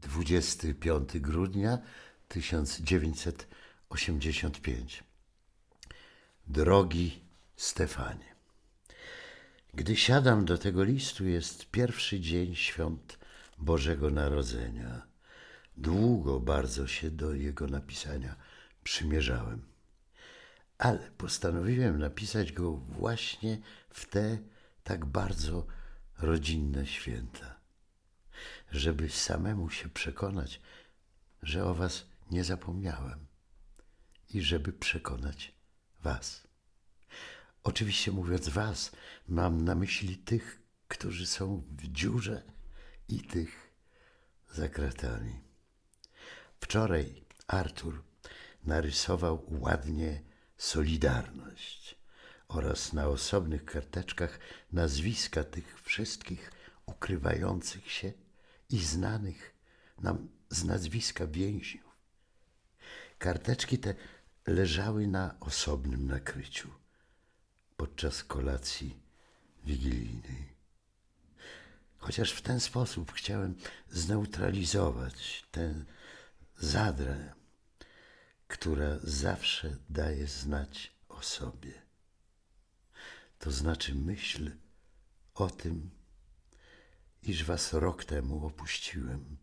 25 grudnia 1985. Drogi Stefanie, gdy siadam do tego listu, jest pierwszy dzień świąt Bożego Narodzenia. Długo bardzo się do jego napisania przymierzałem, ale postanowiłem napisać go właśnie w te tak bardzo rodzinne święta żeby samemu się przekonać, że o Was nie zapomniałem i żeby przekonać Was. Oczywiście mówiąc Was, mam na myśli tych, którzy są w dziurze i tych za kratami. Wczoraj Artur narysował ładnie Solidarność oraz na osobnych karteczkach nazwiska tych wszystkich ukrywających się i znanych nam z nazwiska więźniów. Karteczki te leżały na osobnym nakryciu podczas kolacji wigilijnej. Chociaż w ten sposób chciałem zneutralizować tę zadrę, która zawsze daje znać o sobie. To znaczy myśl o tym, iż was rok temu opuściłem.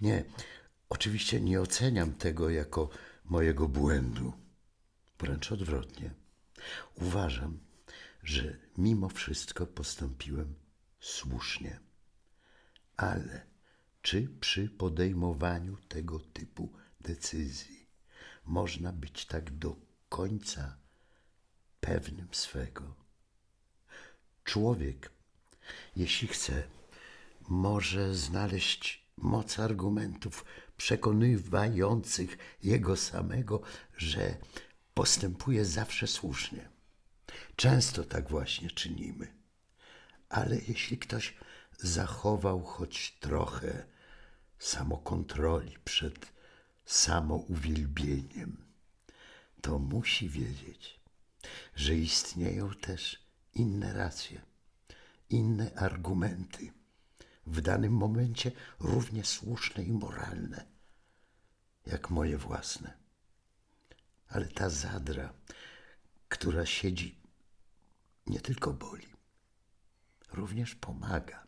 Nie, oczywiście nie oceniam tego jako mojego błędu. Wręcz odwrotnie. Uważam, że mimo wszystko postąpiłem słusznie. Ale czy przy podejmowaniu tego typu decyzji można być tak do końca pewnym swego? Człowiek jeśli chce, może znaleźć moc argumentów przekonywających jego samego, że postępuje zawsze słusznie. Często tak właśnie czynimy. Ale jeśli ktoś zachował choć trochę samokontroli przed samouwielbieniem, to musi wiedzieć, że istnieją też inne racje inne argumenty, w danym momencie równie słuszne i moralne, jak moje własne. Ale ta zadra, która siedzi, nie tylko boli, również pomaga.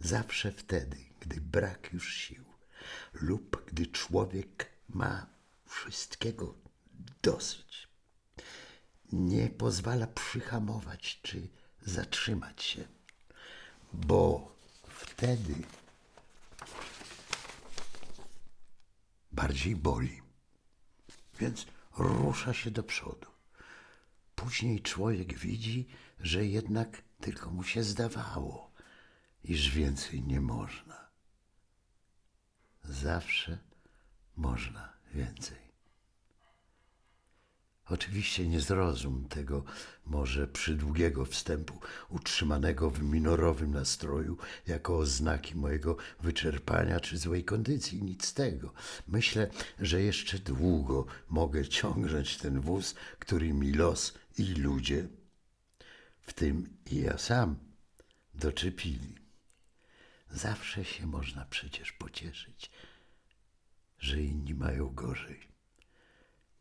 Zawsze wtedy, gdy brak już sił lub gdy człowiek ma wszystkiego dosyć, nie pozwala przyhamować czy zatrzymać się, bo wtedy bardziej boli. Więc rusza się do przodu. Później człowiek widzi, że jednak tylko mu się zdawało, iż więcej nie można. Zawsze można więcej. Oczywiście nie zrozum tego może przydługiego wstępu, utrzymanego w minorowym nastroju, jako oznaki mojego wyczerpania czy złej kondycji. Nic z tego. Myślę, że jeszcze długo mogę ciągnąć ten wóz, który mi los i ludzie, w tym i ja sam, doczepili. Zawsze się można przecież pocieszyć, że inni mają gorzej.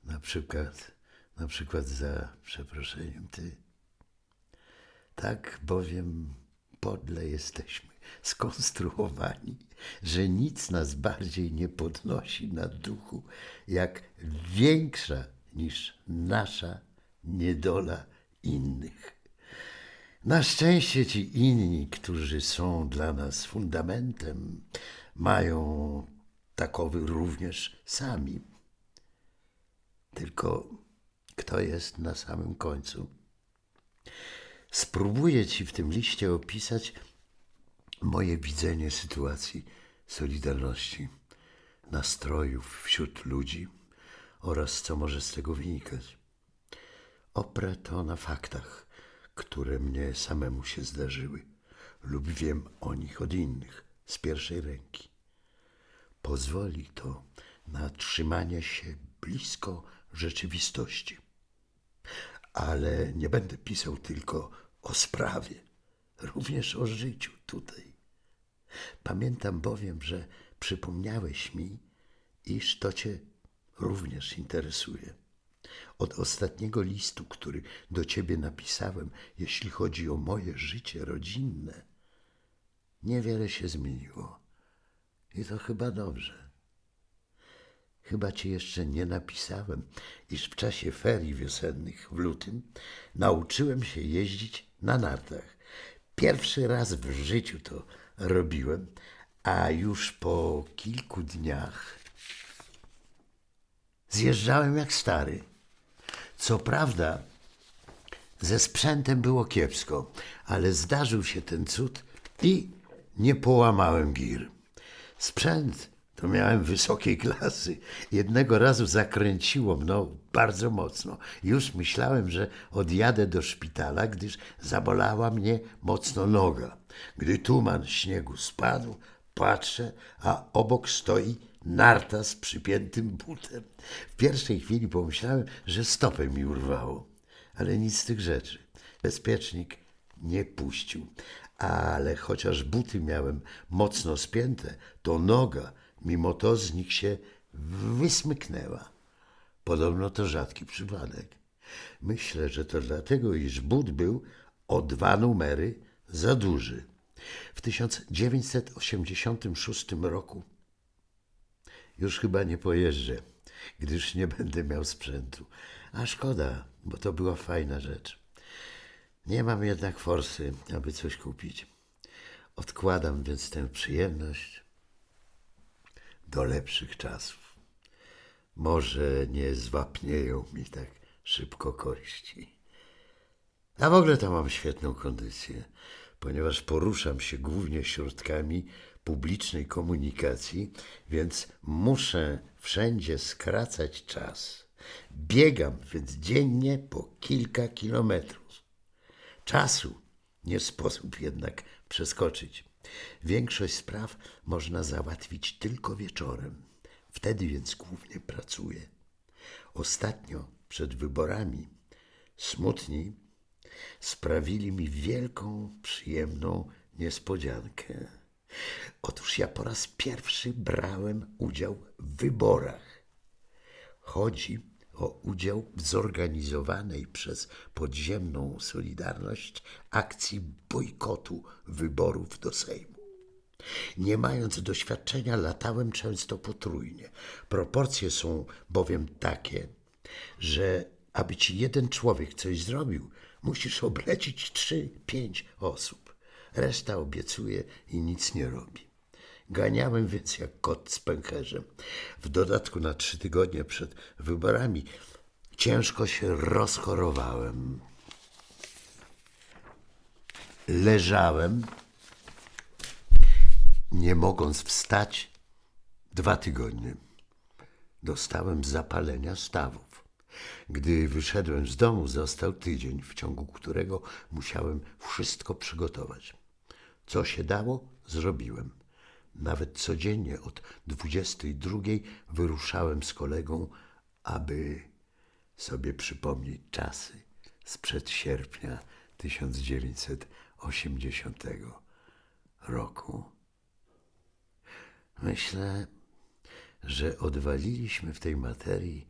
Na przykład na przykład za przeproszeniem ty. Tak bowiem podle jesteśmy skonstruowani, że nic nas bardziej nie podnosi na duchu, jak większa niż nasza niedola innych. Na szczęście ci inni, którzy są dla nas fundamentem, mają takowy również sami. Tylko kto jest na samym końcu. Spróbuję Ci w tym liście opisać moje widzenie sytuacji Solidarności, nastrojów wśród ludzi oraz co może z tego wynikać. Oprę to na faktach, które mnie samemu się zdarzyły lub wiem o nich od innych z pierwszej ręki. Pozwoli to na trzymanie się blisko rzeczywistości ale nie będę pisał tylko o sprawie, również o życiu tutaj, Pamiętam bowiem, że przypomniałeś mi, iż to cię również interesuje. Od ostatniego listu, który do ciebie napisałem, jeśli chodzi o moje życie rodzinne, niewiele się zmieniło. I to chyba dobrze. Chyba ci jeszcze nie napisałem, iż w czasie ferii wiosennych w lutym nauczyłem się jeździć na nartach. Pierwszy raz w życiu to robiłem, a już po kilku dniach zjeżdżałem jak stary. Co prawda, ze sprzętem było kiepsko, ale zdarzył się ten cud i nie połamałem gir. Sprzęt to miałem wysokiej klasy. Jednego razu zakręciło mną bardzo mocno. Już myślałem, że odjadę do szpitala, gdyż zabolała mnie mocno noga. Gdy tuman śniegu spadł, patrzę, a obok stoi narta z przypiętym butem. W pierwszej chwili pomyślałem, że stopę mi urwało, ale nic z tych rzeczy. Bezpiecznik nie puścił, ale chociaż buty miałem mocno spięte, to noga mimo to z nich się wysmyknęła. Podobno to rzadki przypadek. Myślę, że to dlatego, iż but był o dwa numery za duży. W 1986 roku już chyba nie pojeżdżę, gdyż nie będę miał sprzętu. A szkoda, bo to była fajna rzecz. Nie mam jednak forsy, aby coś kupić. Odkładam więc tę przyjemność do lepszych czasów. Może nie zwapnieją mi tak szybko kości. A w ogóle to mam świetną kondycję, ponieważ poruszam się głównie środkami publicznej komunikacji, więc muszę wszędzie skracać czas. Biegam więc dziennie po kilka kilometrów. Czasu nie sposób jednak przeskoczyć. Większość spraw można załatwić tylko wieczorem. Wtedy więc głównie pracuję. Ostatnio, przed wyborami, smutni sprawili mi wielką, przyjemną niespodziankę. Otóż ja po raz pierwszy brałem udział w wyborach. Chodzi o udział w zorganizowanej przez podziemną Solidarność akcji bojkotu wyborów do Sejmu. Nie mając doświadczenia, latałem często potrójnie. Proporcje są bowiem takie, że aby ci jeden człowiek coś zrobił, musisz oblecić trzy, pięć osób. Reszta obiecuje i nic nie robi. Ganiałem więc jak kot z pęcherzem. W dodatku na trzy tygodnie przed wyborami ciężko się rozchorowałem. Leżałem, nie mogąc wstać, dwa tygodnie. Dostałem zapalenia stawów. Gdy wyszedłem z domu, został tydzień, w ciągu którego musiałem wszystko przygotować. Co się dało, zrobiłem. Nawet codziennie od 22 wyruszałem z kolegą, aby sobie przypomnieć czasy sprzed sierpnia 1980 roku. Myślę, że odwaliliśmy w tej materii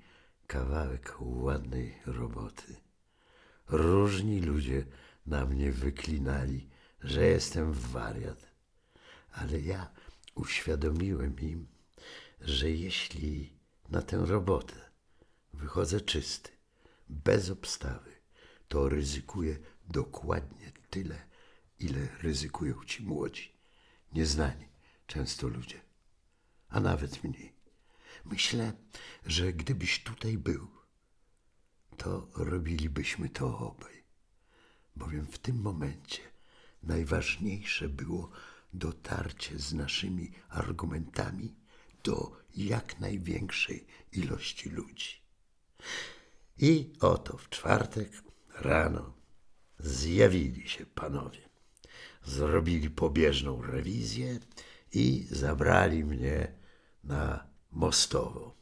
kawałek ładnej roboty. Różni ludzie na mnie wyklinali, że jestem wariat, ale ja uświadomiłem im, że jeśli na tę robotę wychodzę czysty, bez obstawy, to ryzykuję dokładnie tyle, ile ryzykują ci młodzi, nieznani często ludzie, a nawet mniej. Myślę, że gdybyś tutaj był, to robilibyśmy to obaj, bowiem w tym momencie najważniejsze było dotarcie z naszymi argumentami do jak największej ilości ludzi. I oto w czwartek rano zjawili się panowie. Zrobili pobieżną rewizję i zabrali mnie na Mostowo.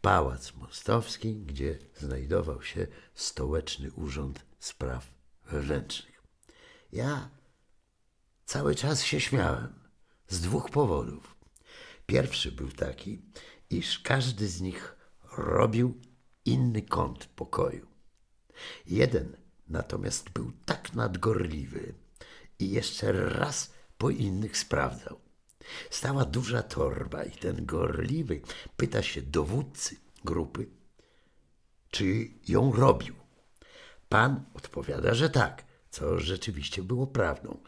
Pałac Mostowski, gdzie znajdował się Stołeczny Urząd Spraw Wewnętrznych. Ja cały czas się śmiałem. Z dwóch powodów. Pierwszy był taki, iż każdy z nich robił inny kąt pokoju. Jeden natomiast był tak nadgorliwy i jeszcze raz po innych sprawdzał. Stała duża torba i ten gorliwy pyta się dowódcy grupy, czy ją robił. Pan odpowiada, że tak, co rzeczywiście było prawdą,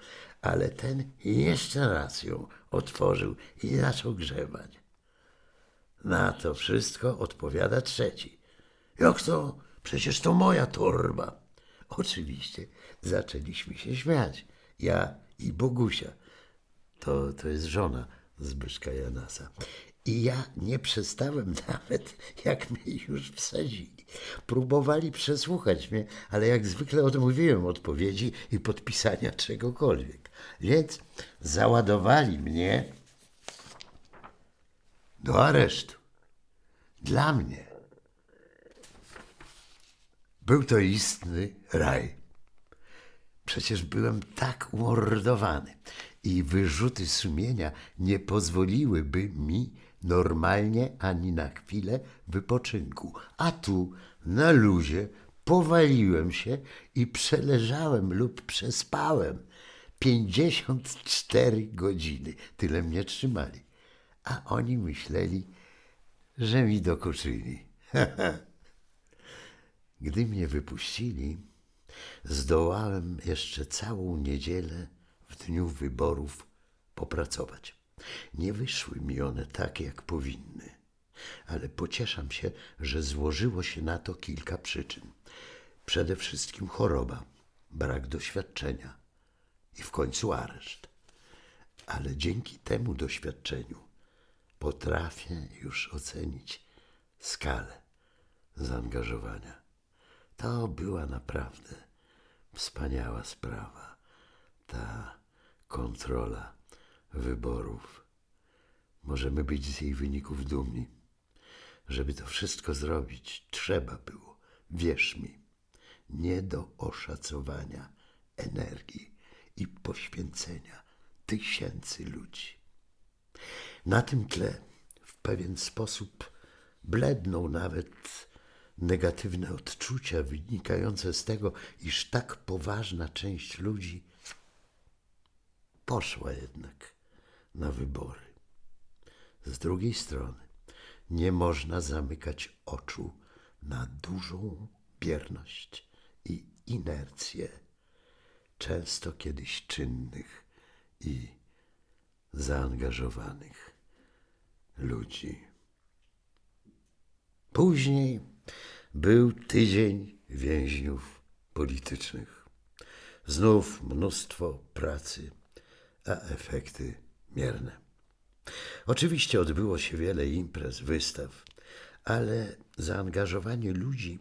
ale ten jeszcze raz ją otworzył i zaczął grzebać. Na to wszystko odpowiada trzeci. Jak to? Przecież to moja torba. Oczywiście zaczęliśmy się śmiać. Ja i Bogusia. To, to jest żona Zbyszka Janasa. I ja nie przestałem nawet, jak mnie już wsadzili. Próbowali przesłuchać mnie, ale jak zwykle odmówiłem odpowiedzi i podpisania czegokolwiek. Więc załadowali mnie do aresztu. Dla mnie był to istny raj. Przecież byłem tak umordowany i wyrzuty sumienia nie pozwoliłyby mi normalnie ani na chwilę wypoczynku. A tu na luzie powaliłem się i przeleżałem lub przespałem 54 godziny. Tyle mnie trzymali. A oni myśleli, że mi dokuczyli. Gdy mnie wypuścili, zdołałem jeszcze całą niedzielę w dniu wyborów popracować. Nie wyszły mi one tak, jak powinny, ale pocieszam się, że złożyło się na to kilka przyczyn. Przede wszystkim choroba, brak doświadczenia i w końcu areszt. Ale dzięki temu doświadczeniu potrafię już ocenić skalę zaangażowania. To była naprawdę wspaniała sprawa, ta kontrola wyborów. Możemy być z jej wyników dumni. Żeby to wszystko zrobić, trzeba było, wierz mi, nie do oszacowania energii i poświęcenia tysięcy ludzi. Na tym tle w pewien sposób bledną nawet negatywne odczucia wynikające z tego, iż tak poważna część ludzi poszła jednak na wybory. Z drugiej strony, nie można zamykać oczu na dużą bierność i inercję często kiedyś czynnych i zaangażowanych ludzi. Później był tydzień więźniów politycznych. Znów mnóstwo pracy, a efekty mierne. Oczywiście odbyło się wiele imprez, wystaw, ale zaangażowanie ludzi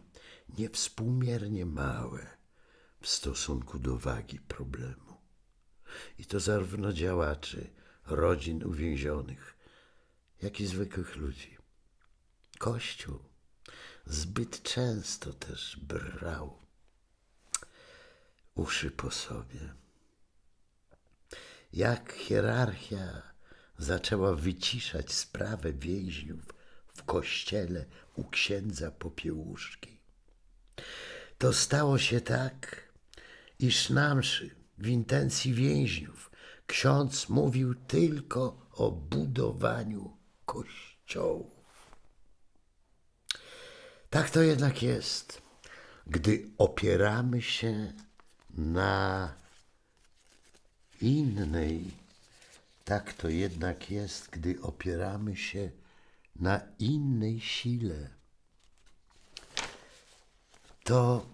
niewspółmiernie małe w stosunku do wagi problemu. I to zarówno działaczy, rodzin uwięzionych, jak i zwykłych ludzi. Kościół zbyt często też brał uszy po sobie. Jak hierarchia zaczęła wyciszać sprawę więźniów w kościele u księdza Popiełuszki. To stało się tak, iż na mszy w intencji więźniów ksiądz mówił tylko o budowaniu kościołów. Tak to jednak jest, gdy opieramy się na innej. Tak to jednak jest, gdy opieramy się na innej sile. To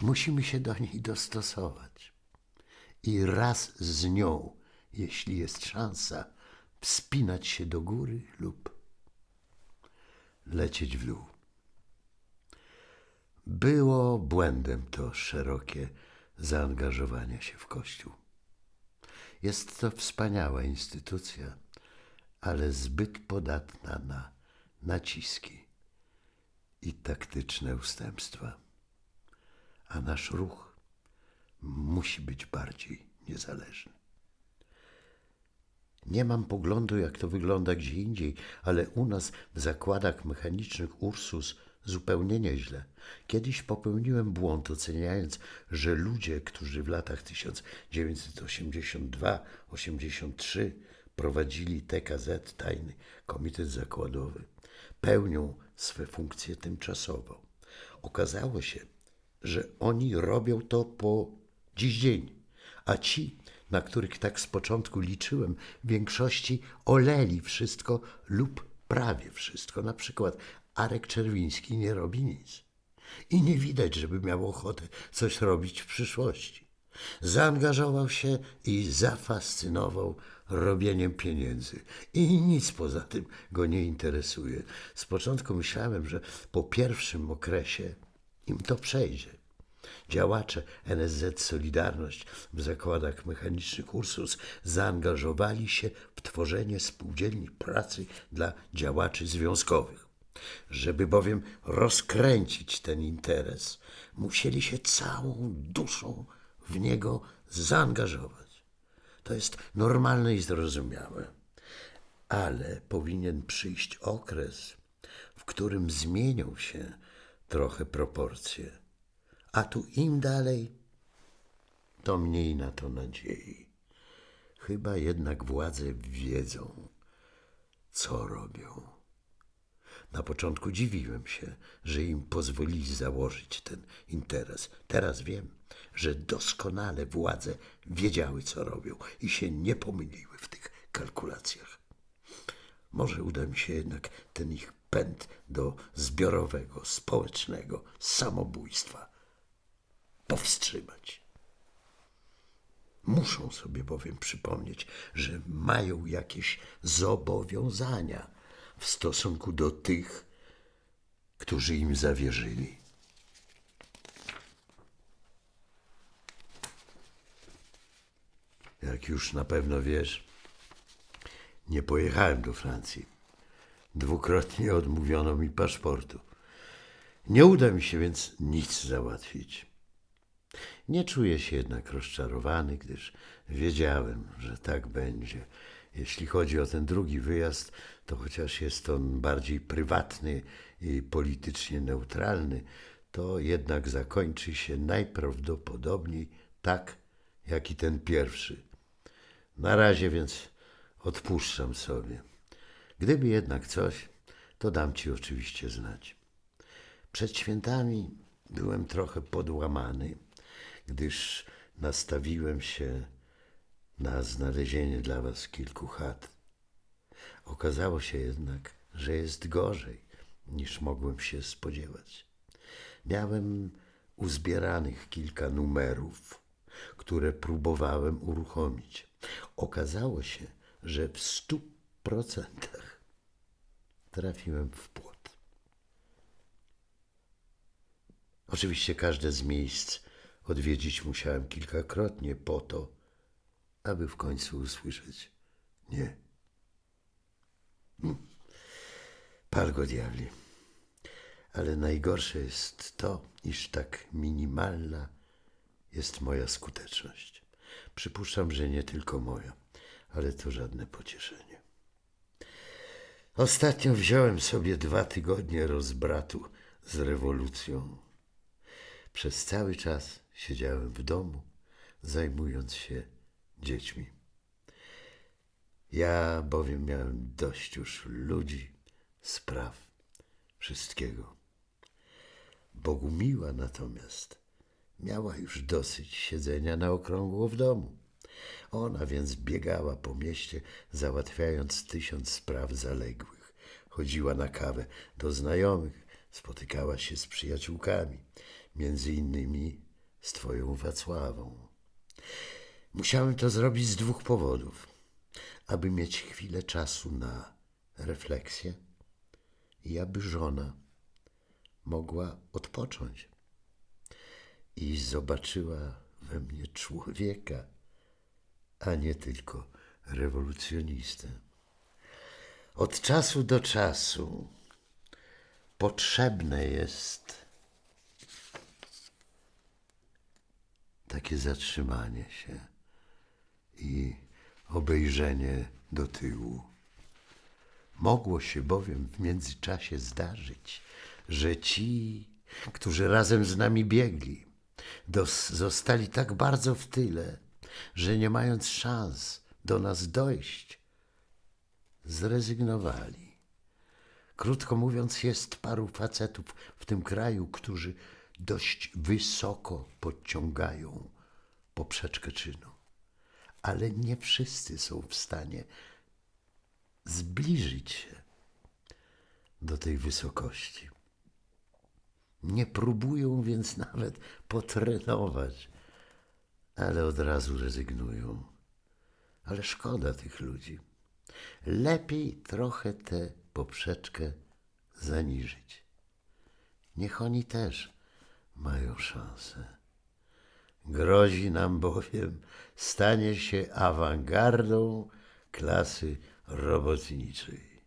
musimy się do niej dostosować i raz z nią, jeśli jest szansa, wspinać się do góry lub lecieć w dół. Było błędem to szerokie zaangażowanie się w Kościół. Jest to wspaniała instytucja, ale zbyt podatna na naciski i taktyczne ustępstwa. A nasz ruch musi być bardziej niezależny. Nie mam poglądu, jak to wygląda gdzie indziej, ale u nas w zakładach mechanicznych Ursus zupełnie nieźle. Kiedyś popełniłem błąd, oceniając, że ludzie, którzy w latach 1982-83 prowadzili TKZ, tajny komitet zakładowy, pełnią swe funkcje tymczasowo. Okazało się, że oni robią to po dziś dzień, a ci, na których tak z początku liczyłem, w większości oleli wszystko lub prawie wszystko. Na przykład Arek Czerwiński nie robi nic. I nie widać, żeby miał ochotę coś robić w przyszłości. Zaangażował się i zafascynował robieniem pieniędzy. I nic poza tym go nie interesuje. Z początku myślałem, że po pierwszym okresie im to przejdzie. Działacze NSZ Solidarność w zakładach mechanicznych Ursus zaangażowali się w tworzenie spółdzielni pracy dla działaczy związkowych. Żeby bowiem rozkręcić ten interes, musieli się całą duszą w niego zaangażować. To jest normalne i zrozumiałe. Ale powinien przyjść okres, w którym zmienią się trochę proporcje. A tu im dalej, to mniej na to nadziei. Chyba jednak władze wiedzą, co robią. Na początku dziwiłem się, że im pozwolili założyć ten interes. Teraz wiem, że doskonale władze wiedziały, co robią i się nie pomyliły w tych kalkulacjach. Może uda mi się jednak ten ich pęd do zbiorowego, społecznego samobójstwa powstrzymać. Muszą sobie bowiem przypomnieć, że mają jakieś zobowiązania w stosunku do tych, którzy im zawierzyli. Jak już na pewno wiesz, nie pojechałem do Francji. Dwukrotnie odmówiono mi paszportu. Nie uda mi się więc nic załatwić. Nie czuję się jednak rozczarowany, gdyż wiedziałem, że tak będzie. Jeśli chodzi o ten drugi wyjazd, to chociaż jest on bardziej prywatny i politycznie neutralny, to jednak zakończy się najprawdopodobniej tak, jak i ten pierwszy. Na razie więc odpuszczam sobie. Gdyby jednak coś, to dam ci oczywiście znać. Przed świętami byłem trochę podłamany, gdyż nastawiłem się na znalezienie dla was kilku chat. Okazało się jednak, że jest gorzej niż mogłem się spodziewać. Miałem uzbieranych kilka numerów, które próbowałem uruchomić. Okazało się, że w stu procentach trafiłem w płot. Oczywiście każde z miejsc odwiedzić musiałem kilkakrotnie po to, aby w końcu usłyszeć nie. Hmm. Pal go diabli. Ale najgorsze jest to, iż tak minimalna jest moja skuteczność. Przypuszczam, że nie tylko moja, ale to żadne pocieszenie. Ostatnio wziąłem sobie dwa tygodnie rozbratu z rewolucją. Przez cały czas siedziałem w domu, zajmując się dziećmi. Ja bowiem miałem dość już ludzi, spraw, wszystkiego. Bogumiła natomiast miała już dosyć siedzenia na okrągło w domu. Ona więc biegała po mieście, załatwiając tysiąc spraw zaległych. Chodziła na kawę do znajomych, spotykała się z przyjaciółkami, między innymi z twoją Wacławą. Musiałem to zrobić z dwóch powodów. Aby mieć chwilę czasu na refleksję i aby żona mogła odpocząć i zobaczyła we mnie człowieka, a nie tylko rewolucjonistę. Od czasu do czasu potrzebne jest takie zatrzymanie się i obejrzenie do tyłu. Mogło się bowiem w międzyczasie zdarzyć, że ci, którzy razem z nami biegli, zostali tak bardzo w tyle, że nie mając szans do nas dojść, zrezygnowali. Krótko mówiąc, jest paru facetów w tym kraju, którzy dość wysoko podciągają poprzeczkę czynu, ale nie wszyscy są w stanie zbliżyć się do tej wysokości. Nie próbują więc nawet potrenować, ale od razu rezygnują. Ale szkoda tych ludzi. Lepiej trochę tę poprzeczkę zaniżyć. Niech oni też mają szansę. Grozi nam bowiem stanie się awangardą klasy robotniczej,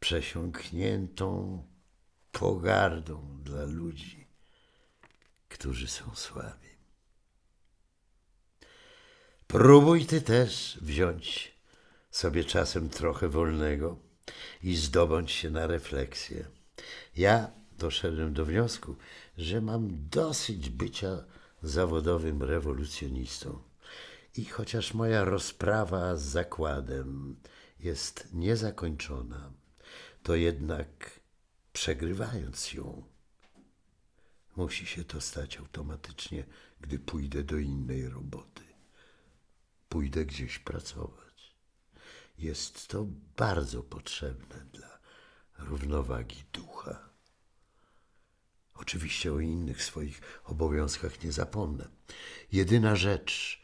przesiąkniętą pogardą dla ludzi, którzy są słabi. Próbuj ty też wziąć sobie czasem trochę wolnego i zdobądź się na refleksję. Ja doszedłem do wniosku, że mam dosyć bycia zawodowym rewolucjonistą. I chociaż moja rozprawa z zakładem jest niezakończona, to jednak przegrywając ją, musi się to stać automatycznie, gdy pójdę do innej roboty. Pójdę gdzieś pracować. Jest to bardzo potrzebne dla równowagi ducha. Oczywiście o innych swoich obowiązkach nie zapomnę. Jedyna rzecz,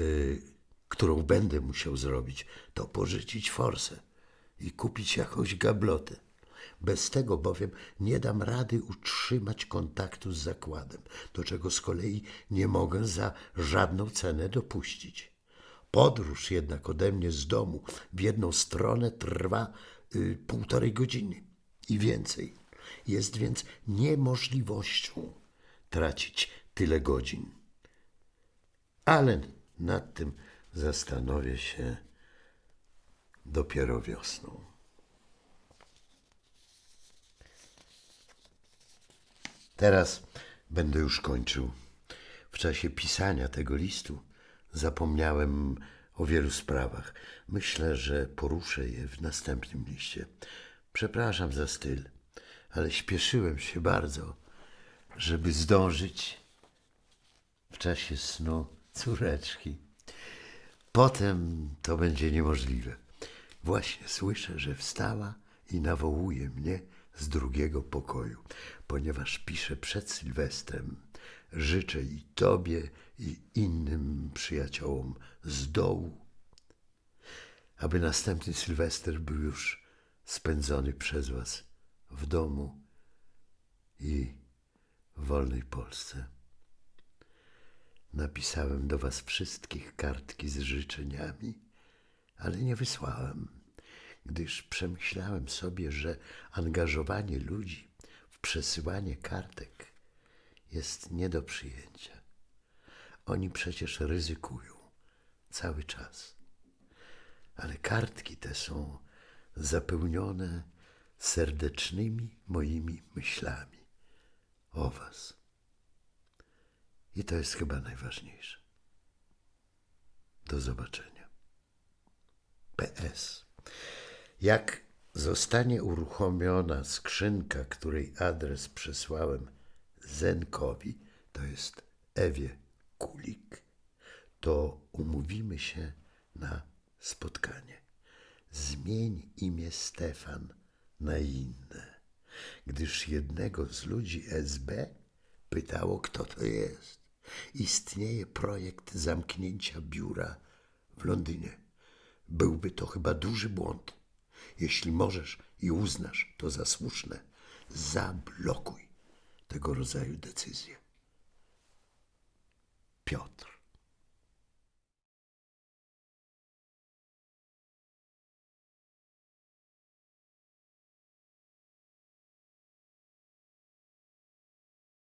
y, którą będę musiał zrobić, to pożyczyć forsę i kupić jakąś gablotę. Bez tego bowiem nie dam rady utrzymać kontaktu z zakładem, do czego z kolei nie mogę za żadną cenę dopuścić. Podróż jednak ode mnie z domu w jedną stronę trwa y, półtorej godziny i więcej. Jest więc niemożliwością tracić tyle godzin. Ale nad tym zastanowię się dopiero wiosną. Teraz będę już kończył. W czasie pisania tego listu zapomniałem o wielu sprawach. Myślę, że poruszę je w następnym liście. Przepraszam za styl, ale śpieszyłem się bardzo, żeby zdążyć w czasie snu córeczki. Potem to będzie niemożliwe. Właśnie słyszę, że wstała i nawołuje mnie z drugiego pokoju, ponieważ pisze przed Sylwestrem. Życzę i tobie, i innym przyjaciołom z dołu, aby następny Sylwester był już spędzony przez was w domu i w wolnej Polsce. Napisałem do was wszystkich kartki z życzeniami, ale nie wysłałem, gdyż przemyślałem sobie, że angażowanie ludzi w przesyłanie kartek jest nie do przyjęcia. Oni przecież ryzykują cały czas. Ale kartki te są zapełnione serdecznymi moimi myślami o Was. I to jest chyba najważniejsze. Do zobaczenia. PS. Jak zostanie uruchomiona skrzynka, której adres przesłałem Zenkowi, to jest Ewie Kulik, to umówimy się na spotkanie. Zmień imię Stefan na inne, gdyż jednego z ludzi SB pytało, kto to jest. Istnieje projekt zamknięcia biura w Londynie. Byłby to chyba duży błąd. Jeśli możesz i uznasz to za słuszne, zablokuj tego rodzaju decyzje. Piotr.